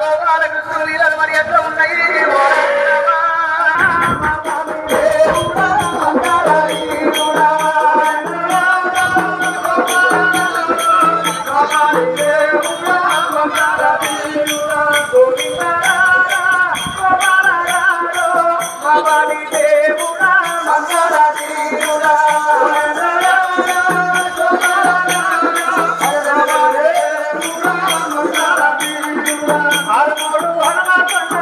గోపాలకృష్ణుడు లీలలు మరి ఎట్లా ఉన్నాయి దేవుడా ఆరుమూడు హనుమకొండ